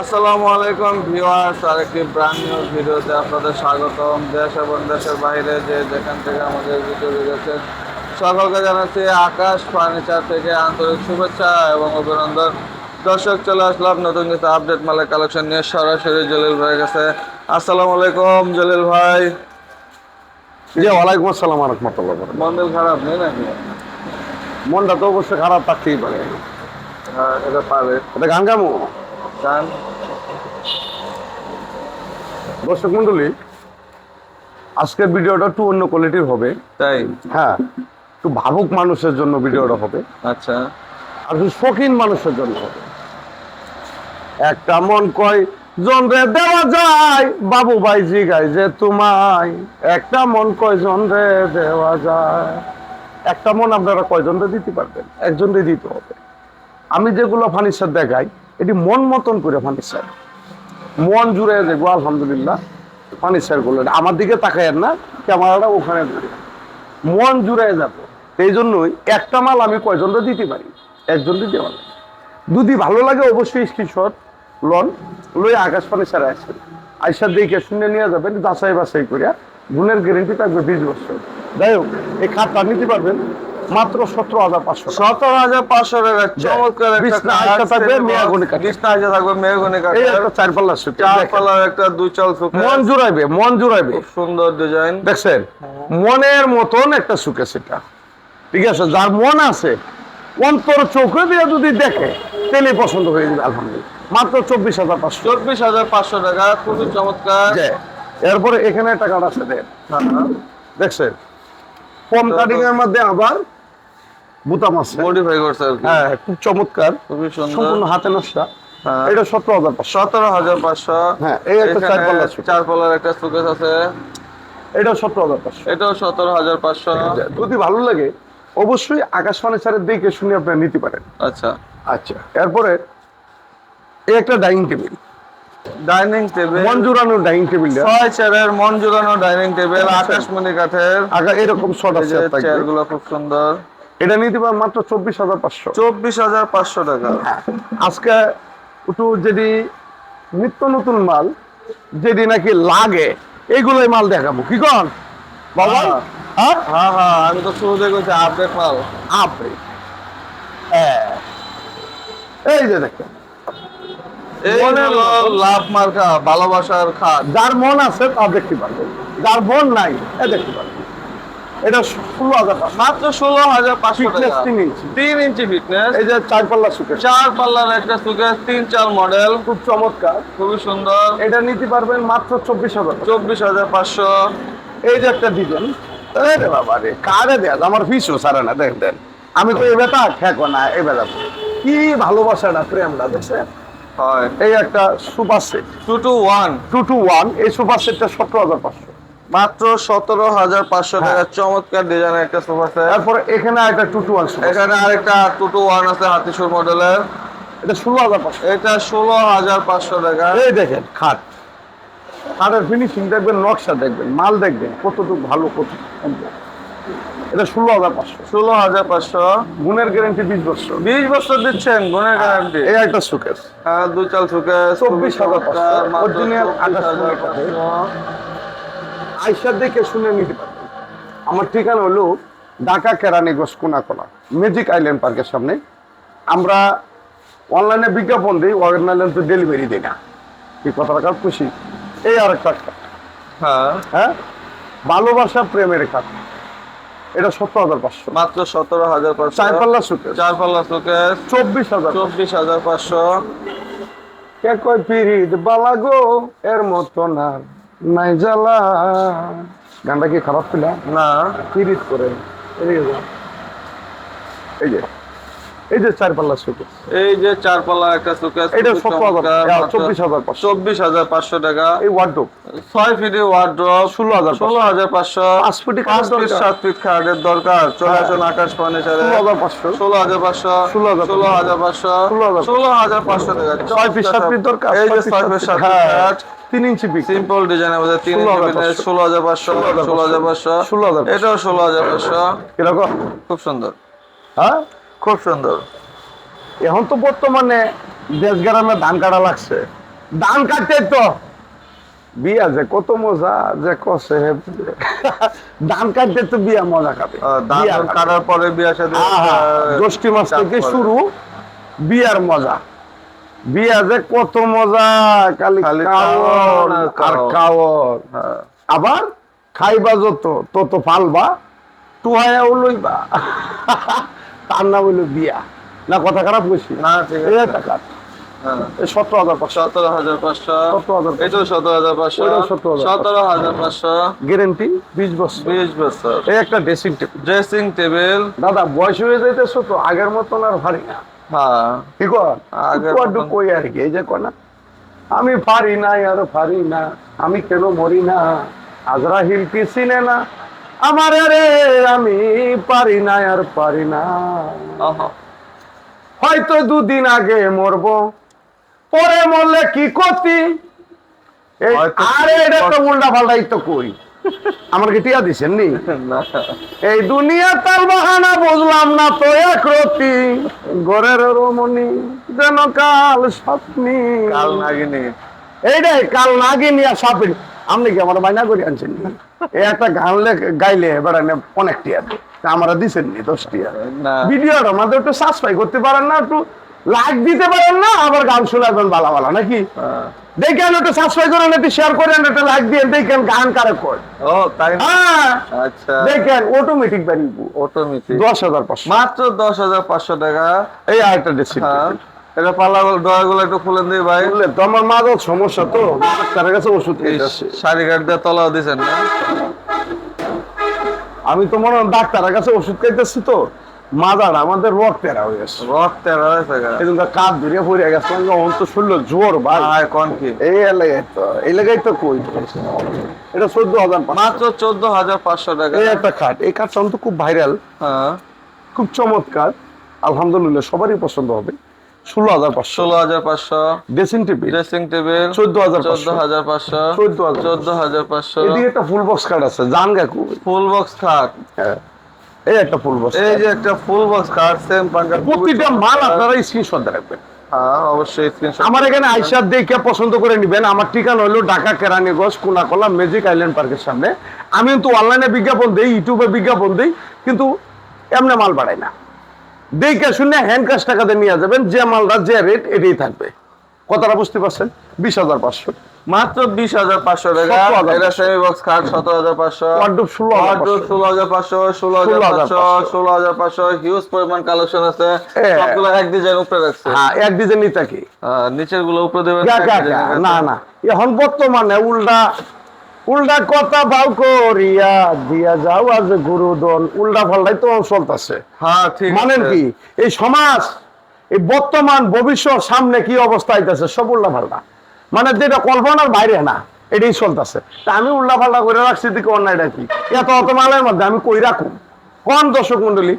আসসালামু আলাইকুম ভিউয়ার্স আরেকটি ব্র্যান্ড নিউ ভিডিওতে আপনাদের স্বাগতম। দেশ এবং দেশের বাইরে যে যেখান থেকে আমাদের ভিডিও দেখেছেন সকলকে জানাচ্ছি আকাশ ফার্নিচার থেকে আন্তরিক শুভেচ্ছা এবং অভিনন্দন। দর্শক চলে আসলাম নতুন কিছু আপডেট মালের কালেকশন নিয়ে। সরাসরি জলিল ভাইয়ের কাছে। আসসালামু আলাইকুম জলিল ভাই। জি ওয়ালাইকুম আসসালাম রহমতুল্লাহ মন্দির খারাপ নেই নাকি? মনটা তো অবশ্যই খারাপ থাকতেই পারে। হ্যাঁ এটা পারে এটা গান গামো গান দর্শক মন্ডলী আজকের ভিডিওটা একটু অন্য কোয়ালিটির হবে। তাই? হ্যাঁ একটু ভাবুক মানুষের জন্য ভিডিওটা হবে। আচ্ছা। আর একটু শৌখিন মানুষের জন্য হবে। একটা মন কয় জনরে দেওয়া যায় বাবু ভাই জি জিগাই যে তোমায়। একটা মন কয় জনরে দেওয়া যায়। একটা মন আপনারা কয়জনরে দিতে পারবেন? একজনরে দিতে হবে। আমি যেগুলো ফার্নিচার দেখাই এটি মন মতন করে ফার্নিচার মন জুড়ে দেখব, আলহামদুলিল্লাহ ফার্নিচারগুলো আমার দিকে তাকায়েন না, ক্যামেরাটা ওখানে মন জুড়ে যাব। এই জন্যই একটা মাল আমি কয়জনরে দিতে পারি? একজন দিতে পারি যদি ভালো লাগে অবশ্যই স্ক্রিনশট লন লই আকাশ ফার্নিচারে আসেন আইসা দেখে শুনে নিয়ে যাবেন যাচাই বাছাই করিয়া। গুণের গ্যারেন্টি থাকবে বিশ বছর। যাই হোক, এই খাতটা নিতে পারবেন। মাত্র সতেরো হাজার পাঁচশো সতেরো হাজার পাঁচশো টাকা চমৎকার একটা থাকবে সেটি মেহগনি কাঠ। বিছনা আইসা থাকবে মেহগনি কাঠ একটা চার পাল্লার একটা দুই চাল সুকে মন জুড়াইবে মন জুড়াইবে। সুন্দর ডিজাইন দেখছেন? মনের মতন একটা সুখে সেটা ঠিক আছে? যার মন আছে অন্তর চোখে দিয়ে যদি দেখে তেলে পছন্দ হয়ে যাবে আলহামদুলিল্লাহ। মাত্র চব্বিশ হাজার পাঁচশো। চব্বিশ হাজার পাঁচশো টাকা খুবই চমৎকার। এরপরে এখানে টাকা আছে দেন। দেখছেন? কম কাটিং এর মধ্যে আবার বুতাম আছে। মডিফাই করছে আর কি। হ্যাঁ খুব চমৎকার। খুবই সুন্দর। সম্পূর্ণ হাতে নকশা হ্যাঁ। এটা সতেরো হাজার পাঁচশো। সতেরো হাজার পাঁচশো। হ্যাঁ, এই একটা চার পাল্লার চার পাল্লার একটা সুকেস আছে। এটা সতেরো হাজার পাঁচশো। এটাও সতেরো হাজার পাঁচশো। যদি ভালো লাগে অবশ্যই আকাশ ফার্নিচারের দিকে শুনে আপনি নিতে পারেন। আচ্ছা। আচ্ছা এরপরে এই একটা dining table. Dining table. জুড়ানো dining table ছয় চেয়ারের জুড়ানো ডাইনিং টেবিল আকাশমণি কাঠের। এরকম এই আছে যে থাকবে। চেয়ারগুলো খুব সুন্দর। এটা নিতে পারেন মাত্র চব্বিশ হাজার পাঁচশো। চব্বিশ হাজার পাঁচশো টাকা। আজকে একটু যদি নিত্য নতুন মাল যেদি নাকি লাগে এইগুলোই মাল দেখাবো। কি কন? বাবা? হ্যাঁ। হ্যাঁ? হ্যাঁ হ্যাঁ আমি তো শুরুতে কইছি আপডেট মাল। আপনি হ্যাঁ। এই যে দেখেন। লাভ মার্কা ভালোবাসার খাট যার মন আছে তা দেখতে পারবেন যার মন নাই এ দেখতে পারবেন এটা ষোলো হাজার মাত্র ষোলো হাজার পাঁচশো টাকা। তিন ইঞ্চি। তিন ইঞ্চি ফিটনেস এই যে চার পাল্লা সুকেশ চার পাল্লার একটা সুকেস তিন চাল মডেল খুব চমৎকার। খুবই সুন্দর। এটা নিতে পারবেন মাত্র চব্বিশ হাজার। চব্বিশ হাজার পাঁচশো। এই যে একটা ডিজাইন আরে বাবা রে কারে দেয় আমার ফিসও সারে না দেখ দেন আমি তো এই বেটা খেকো না এই বেটা। কি ভালোবাসাটা প্রেমটা দেখছেন? হয়। এই একটা super set. Two two one two two one এই সুপার সেটটা সতেরো হাজার পাঁচশো। মাত্র সতেরো হাজার পাঁচশো হ্যাঁ। টাকা চমৎকার ডিজাইনের একটা সোফা সেট তারপরে এখানে একটা টু টু ওয়ান এখানে আরেকটা টু টু ওয়ান আছে হাতিসুর মডেলের এটা ষোলো হাজার পাঁচশো। এটা ষোলো হাজার পাঁচশো টাকা। এই দেখেন খাট। খাটের ফিনিশিং দেখবেন নকশা দেখবেন মাল দেখবেন কতটুকু ভালো কত এটা ষোলো হাজার পাঁচশো। ষোলো হাজার পাঁচশো। গুণের গ্যারেন্টি বিশ বছর। বিশ বছর দিচ্ছেন গুণের গ্যারান্টি এই একটা সুকেশ হ্যাঁ দু চাল সুকে চব্বিশ হাজার পাঁচশো। Original আঠাশ হাজার পাঁচশো। আইসার দেখে শুনে নিতে পারবেন আমার ঠিকানা হলো ঢাকা কেরানীগঞ্জ কোনাকোনা ম্যাজিক আইল্যান্ড পার্কের সামনে। আমরা অনলাইনে বিজ্ঞাপন দিই অনলাইনে তো ডেলিভারি দিই না। কি কথা রাখার খুশি? এই আর একটা হ্যাঁ। হ্যাঁ? ভালোবাসা প্রেমের খাত এটা সত্তর হাজার পাঁচশো। মাত্র সতেরো হাজার পাঁচশো। চার পাল্লা সুকে চার পাল্লা সুকে চব্বিশ হাজার চব্বিশ হাজার পাঁচশো। কে কয় পিরিত বালাগো এর মতো না। নাই জ্বালা। গানটা কি খারাপ ছিল? না। পিরিত করে। এই যে। এই যে চার পাল্লা এই যে চার পাল্লা একটা সুকেস এটা চব্বিশ হাজার চব্বিশ হাজার পাঁচশো টাকা এই ওয়ার্ডরোব ছয় ফিটি ওয়ার্ড্রপ ষোলো হাজার ষোলো হাজার পাঁচশো পাঁচ ফুটি পাঁচ ফিট সাত ফিট খাটের দরকার চলে হ্যাঁ। আসুন আকাশ ফার্নিচারে ষোলো হাজার পাঁচশো ষোলো হাজার পাঁচশো ষোলো হাজার ষোলো হাজার পাঁচশো ষোলো হাজার ষোলো হাজার পাঁচশো টাকা ছয় ফিট সাত ফিট দরকার এই যে ছয় ফিট সাত ফিট হ্যাঁ, তিন ইঞ্চি পিক সিম্পল ডিজাইনের মধ্যে তিন ইঞ্চি ষোলো হাজার পাঁচশো ষোলো হাজার পাঁচশো ষোলো হাজার। এটাও ষোলো হাজার পাঁচশো কীরকম খুব সুন্দর হ্যাঁ খুব সুন্দর। এখন তো বর্তমানে দেশ গ্রামে ধান কাটা লাগছে। ধান কাটতে তো বিয়া যে কত মজা যে কষে ধান কাটতে তো বিয়া মজা খাবে ধান কাটার পরে বিয়া সাথে আহা, মাস থেকে শুরু বিয়ার মজা। বিয়া যে কত মজা কালি আর খাওয়ার। খাওয়ার আবার খাইবা যত তত ফালবা টুহায়াও লইবা তার নাম হইল বিয়া। না কথা খারাপ কইছি না। ঠিক আছে। টাকা হ্যাঁ। সতেরো হাজার পাঁচশো। সতেরো হাজার পাঁচশো। 17,500 এটাও সতেরো হাজার পাঁচশো। ওইটাও 17,500 সতেরো হাজার পাঁচশো। গ্যারেন্টি বিশ বছর। বিশ বছর। এই একটা ড্রেসিং টেবিল ড্রেসিং টেবিল দাদা বয়স হয়ে যাইতেছো তো আগের মতন আর ভারী না। হ্যাঁ। কি। কই আর কি এই যে কনা আমি পারি না আর পারি না। আমি কেন মরি না? আজরাহিল কি চিনে না? আমার রে আমি পারি না আর পারি না। হয়তো দুদিন আগে মরব পরে মরলে কি করতি আরে এটা তো উল্টা পাল্টাই তো কই। আমার কি টিয়া দিছেন নি? এই দুনিয়া তার বাহানা বুঝলাম না তো এক রতি। ঘরের রমণী যেন কাল স্বপ্নি। কাল নাগিনী। এইটাই কাল নাগি নিয়ে সাপের আপনি কি আমার মাইনা করে আনছেন? এই একটা গান লে- গাইলে এবার অনেক টিয়া। আমরা দিছেন নি দশ টিয়া। না। ভিডিওর আমাদের একটু সাবস্ক্রাইব করতে পারেন না একটু লাইক দিতে পারেন না আবার গান শোনাবেন বালা বালা নাকি? হ্যাঁ। দেখেন একটু সাবস্ক্রাইব করেন একটু শেয়ার করেন একটু লাইক দিয়ে দেখেন গান কারে কর ও তাই না? হ্যাঁ। আচ্ছা। দেখেন অটোমেটিক বাড়িব অটোমেটিক দশ হাজার পাঁচশো। মাত্র দশ হাজার পাঁচশো টাকা। এই আরেকটা হ্যাঁ। এটা পাল্লা ডয়াগুলো একটু খুলে দিই ভাই। তো আমার মাদক সমস্যা তো। ডাক্তারের কাছে ওষুধ। শাড়ি কাট দিয়ে তলাও দিছেন না। আমি তো মনে হয় ডাক্তারের কাছে ওষুধ খাইতেছি তো। মাদার আমাদের রক তেরা হয়ে গেছে। রথ তেরো হয়েছে। এই কাঠ ধরে পড়ে গেছে। অন্ত শুনলো জোর ভাই। কোন কি? এই এলাকায় তো এই এলাকায় তো কই? এটা চোদ্দ হাজার। মাত্র চোদ্দ হাজার পাঁচশো টাকা। এই একটা খাট এই কাঠটা তো খুব ভাইরাল। হ্যাঁ। খুব চমৎকার। আলহামদুলিল্লাহ সবারই পছন্দ হবে। ষোলো হাজার পাঁচশো। ষোলো হাজার পাঁচশো। ড্রেসিং টেবিল ড্রেসিং টেবিল চোদ্দ হাজার চোদ্দ পাঁচশো হাজার পাঁচশো। চোদ্দ হাজার চোদ্দ হাজার পাঁচশো। এদিকে একটা ফুল বক্স কার্ড আছে জান গাকু ফুল বক্স খাট হ্যাঁ। এই একটা ফুল বক্স এই যে একটা ফুল বক্স খাট সেম পাঙ্কা প্রতিটা মাল আপনারা স্ক্রিনশট রাখবেন। হ্যাঁ অবশ্যই আমার এখানে আইসা দেখে পছন্দ করে নিবেন। আমার ঠিকানা হলো ঢাকা কেরানীগঞ্জ কোনাকলা ম্যাজিক আইল্যান্ড পার্কের সামনে। আমি কিন্তু অনলাইনে বিজ্ঞাপন দিই ইউটিউবে বিজ্ঞাপন দিই কিন্তু এমনি মাল বাড়াই না। দেখে শুনে হ্যান্ড ক্যাশ টাকাতে নিয়ে যাবেন যে মালটা যে রেট এটাই থাকবে। কথাটা বুঝতে পারছেন? বিশ হাজার পাঁচশো। মাত্র বিশ হাজার পাঁচশো টাকা। এটা সেমি বক্স খাট সতেরো হাজার পাঁচশো। ওয়ার্ডরোব 16,500 ষোলো হাজার পাঁচশো ষোলো হাজার পাঁচশো 16,500 ষোলো হাজার পাঁচশো হিউজ পরিমাণ কালেকশন আছে। সবগুলো এক ডিজাইন উপরে রাখছে। হ্যাঁ এক ডিজাইনই থাকে। আহ, নিচেরগুলো উপরে দেবেন। না না। এখন বর্তমানে উল্টা উল্টা কথা বাউ করিয়া দিয়া যাও আজ গুরুদন। উল্টা পাল্টাই তো চলতেছে। হ্যাঁ মানেন কি? এই সমাজ এই বর্তমান ভবিষ্যৎ সামনে কি অবস্থা আইতেছে সব উল্টা পাল্টা। মানে যেটা কল্পনার বাইরে না এটাই চলতেছে। তা আমি উল্টা পাল্টা করে রাখছি দিকে অন্যায়টা কি? এত অত মালের মধ্যে আমি কই রাখুন কোন দর্শক মন্ডলী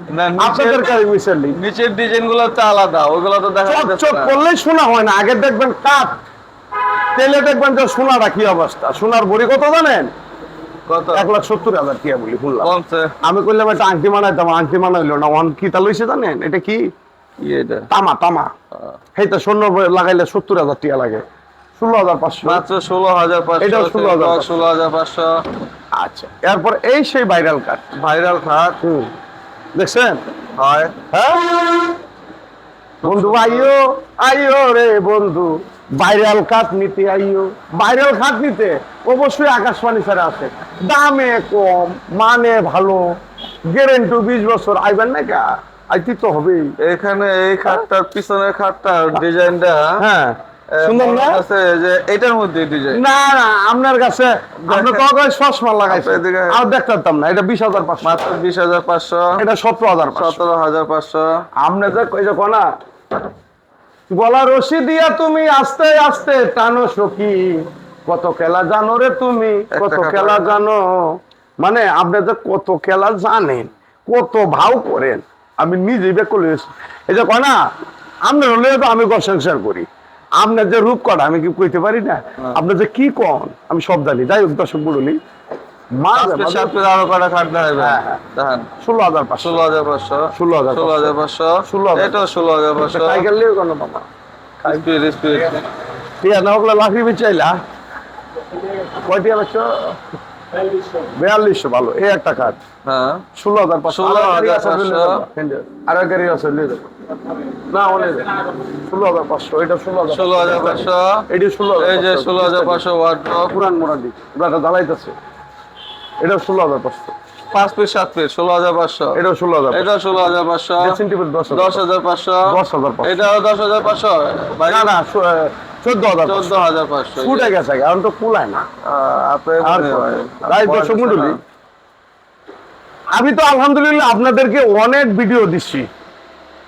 আপনাদের কাছে মিশালি নিচের ডিজাইনগুলো তো আলাদা ওইগুলো তো দেখা যাচ্ছে করলেই শোনা হয় না আগে দেখবেন কাঠ তেলে দেখবেন যে সোনাটা কি অবস্থা? সোনার বড়ি কত জানেন? এক লাখ সত্তর হাজার কি বলি শুনলাম। আমি কইলাম একটা আংটি বানাইতাম আংটি বানাইলো না ওয়ান কি তা লইছে জানেন? এটা কি? তামা তামা। সেইটা স্বর্ণ লাগাইলে সত্তর হাজার টিয়া লাগে। ষোলো হাজার পাঁচশো। মাত্র ষোলো হাজার পাঁচশো এটাও 16,500 ষোলো হাজার পাঁচশো। আচ্ছা এরপর এই সেই ভাইরাল কাঠ ভাইরাল হুম। দেখছেন? হয়। হ্যাঁ? বন্ধু আইও আইও রে বন্ধু। ভাইরাল খাট নিতে আইও। ভাইরাল খাট নিতে? অবশ্যই আকাশবাণী ছাড়া আছে দামে কম মানে ভালো। গ্যারেন্টি বিশ বছর আইবেন না কা? আইতি তো হবেই। এখানে এই খাটটার পিছনের খাটটার ডিজাইনটা হ্যাঁ সুন্দর না? আছে যে এটার মধ্যে ডিজাইন। না না আপনার কাছে আপনি তো চশমা লাগাইছে? আর দেখতে পারতাম না এটা বিশ হাজার পাঁচশো। মাত্র বিশ হাজার পাঁচশো। এটা সতেরো হাজার পাঁচশো। সতেরো হাজার পাঁচশো। আমনে যে কই যে কোনা গলা রশি দিয়া তুমি আস্তে আস্তে টানো সখী। কত খেলা জানো রে তুমি কত খেলা জানো। মানে আপনি যে কত খেলা জানেন কত ভাও করেন আমি নিজে বেক করে এসেছি। এই যে কনা আপনার হলে তো আমি সংসার করি। আপনার যে রূপ করা আমি কি কইতে পারি না? আপনি যে কি কন আমি সব জানি। যাই হোক দর্শক বুড়লি হ্যাঁ, হ্যাঁ। ষোলো হাজার পাঁচশো ষোলো হাজার পাঁচশো ষোলো হাজার পাঁচশো 16,500 এটাও ষোলো হাজার পাঁচশো সাইকেল নিয়ে কোনো বাবা স্পিড স্পিড টিয়া না ওগুলো লাকড়ি বেচাইলা কয়টি বেচছ বিয়াল্লিশশো ভালো এই একটা কাঠ হ্যাঁ ষোলো হাজার পাঁচশো 16,500 আর এক গাড়ি আছে নিয়ে যাব না অনেক ষোলো হাজার পাঁচশো এটা ষোলো হাজার ষোলো হাজার পাঁচশো এটি ষোলো এই যে ষোলো হাজার পাঁচশো ওয়ার্ড্রপ পুরান মোরাদি ওটা জ্বালাইতেছে এটা ষোলো হাজার পাঁচশো। পাঁচ পিস সাত পিস ষোলো হাজার পাঁচশো। এটা ষোলো হাজার এটা ষোলো হাজার পাঁচশো। দশ হাজার পাঁচশো। দশ হাজার এটাও দশ হাজার পাঁচশো। না না চোদ্দ হাজার চোদ্দ হাজার পাঁচশো। ফুটে গেছে এখন তো কুলায় না। আপনি আর তাই দর্শক মন্ডলী আমি তো আলহামদুলিল্লাহ আপনাদেরকে অনেক ভিডিও দিচ্ছি।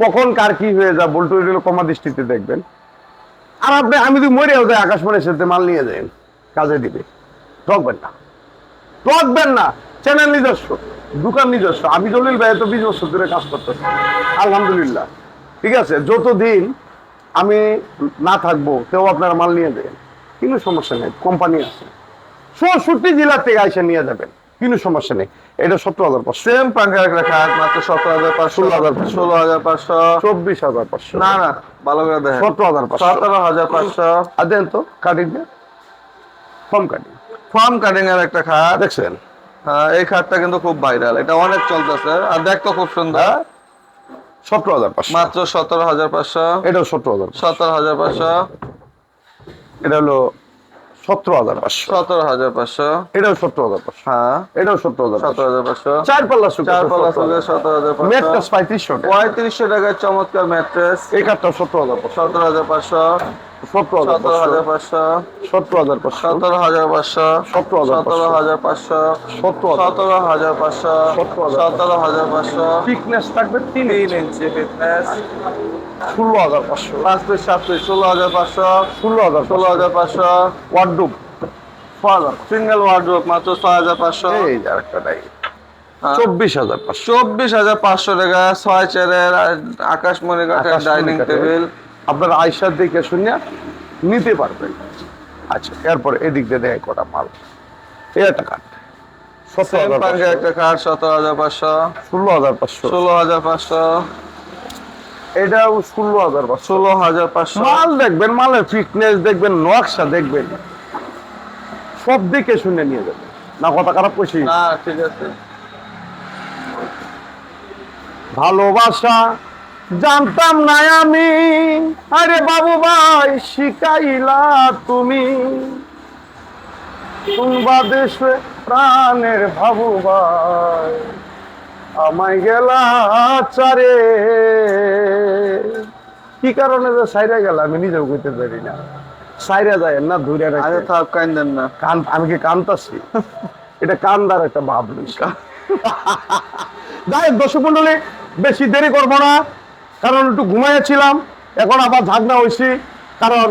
কখন কার কি হয়ে যা বল্টু কমা দৃষ্টিতে দেখবেন। আর আপনি আমি যদি মরেও যাই আকাশবাণীর সাথে মাল নিয়ে যাই কাজে দিবে। ঠকবেন না। ঠকবেন না চ্যানেল নিজস্ব দোকান নিজস্ব। আমি জলিল ভাই তো বিশ বছর ধরে কাজ করতেছি। আলহামদুলিল্লাহ। ঠিক আছে যতদিন আমি না থাকব কেউ আপনারা মাল নিয়ে দেবেন কিন্তু সমস্যা নেই কোম্পানি আছে। চৌষট্টি জেলা থেকে আইসে নিয়ে যাবেন কোনো সমস্যা নেই। এটা সত্তর হাজার পাঁচশো। সেম একটা খাট মাত্র সতেরো হাজার পাঁচশো। 16,500 ষোলো হাজার পাঁচশো। চব্বিশ হাজার পাঁচশো। না না ভালো করে দেখেন। সতেরো হাজার পাঁচশো। সতেরো হাজার পাঁচশো। আর দেন তো কাটিং কম কাটিং ফর্ম কাটিং এর একটা খাট দেখছেন হ্যাঁ এই খাটটা কিন্তু খুব ভাইরাল এটা অনেক চলতেছে আর দেখতে খুব সুন্দর হ্যাঁ সতেরো হাজার পাঁচশো মাত্র সতেরো হাজার পাঁচশো এটাও সতেরো হাজার সতেরো হাজার পাঁচশো এটা হলো সতেরো হাজার পাঁচশো সতেরো হাজার পাঁচশো এটাও সতেরো হাজার পাঁচশো হ্যাঁ এটাও সতেরো হাজার সতেরো হাজার পাঁচশো চার পাল্লা চার পাল্লা সুখে সতেরো হাজার পাঁচশো পঁয়ত্রিশশো পঁয়ত্রিশশো টাকার চমৎকার ম্যাট্রেস এই কাঠটা সতেরো হাজার সতেরো হাজার পাঁচশো সতেরো হাজার পাঁচশো হাজার সতেরো হাজার পাঁচশো সতেরো হাজার পাঁচশো সতেরো হাজার পাঁচশো সতেরো হাজার পাঁচশো সতেরো সতেরো হাজার হাজার পাঁচশো ফিটনেস থাকবে তিন ইঞ্চি ফিটনেস ষোলো হাজার পাঁচশো পাঁচ পিস সাত পিস ষোলো হাজার পাঁচশো ষোলো হাজার ষোলো হাজার পাঁচশো সিঙ্গেল মাত্র ছয় হাজার পাঁচশো এই যে আরেকটা নাই হ্যাঁ। চব্বিশ হাজার পাঁচশো চব্বিশ হাজার পাঁচশো টাকা ছয় চেয়ারের আকাশমণি কাঠের ডাইনিং টেবিল আপনার আয়সার দেখে শুনে নিতে পারবেন। আচ্ছা এরপর এদিক দিয়ে দেয় কটা মাল। একটা কাঠ একটা কাঠ সতেরো হাজার পাঁচশো। ষোলো হাজার পাঁচশো। ষোলো হাজার পাঁচশো। ষোলো হাজার পাঁচশো। ষোলো হাজার পাঁচশো। মাল দেখবেন মালের ফিটনেস দেখবেন নকশা দেখবেন। সব দিকে শুনে নিয়ে যাবেন। না কথা খারাপ করছি না ঠিক আছে। ভালোবাসা জানতাম না আমি। আরে বাবু ভাই শিখাইলা তুমি। দেশে প্রাণের ভাবু ভাই আমায় গেলা চারে কি কারণে যে সাইরা গেল আমি নিজেও কইতে পারি না। সাইরা যায় না ধরে আরে থাক কান্দেন না। কান আমি কি কানতাছি? এটা কান্দার একটা ভাব লইছি। যাই দর্শক মন্ডলী বেশি দেরি করব না। কারণ একটু ঘুমাইয়াছিলাম, এখন আবার ঝাগনা হয়েছি কারণ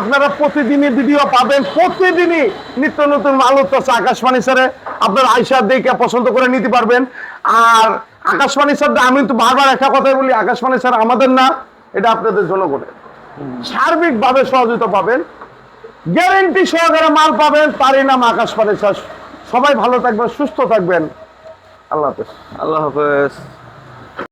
আপনারা প্রতিদিনই ভিডিও পাবেন, প্রতিদিনই নিত্য নতুন আলো আছে আকাশবাণী স্যারে আপনার আইসা দেখে পছন্দ করে নিতে পারবেন। আর আকাশবাণী স্যার আমি তো বারবার একটা কথাই বলি, আকাশবাণী স্যার আমাদের না, এটা আপনাদের জনগণের। সার্বিকভাবে সহযোগিতা পাবেন। গ্যারেন্টি সহকারে মাল পাবেন, তারই নাম আকাশবাণী স্যার সবাই ভালো থাকবেন, সুস্থ থাকবেন। আল্লাহ হাফেজ। আল্লাহ হাফেজ।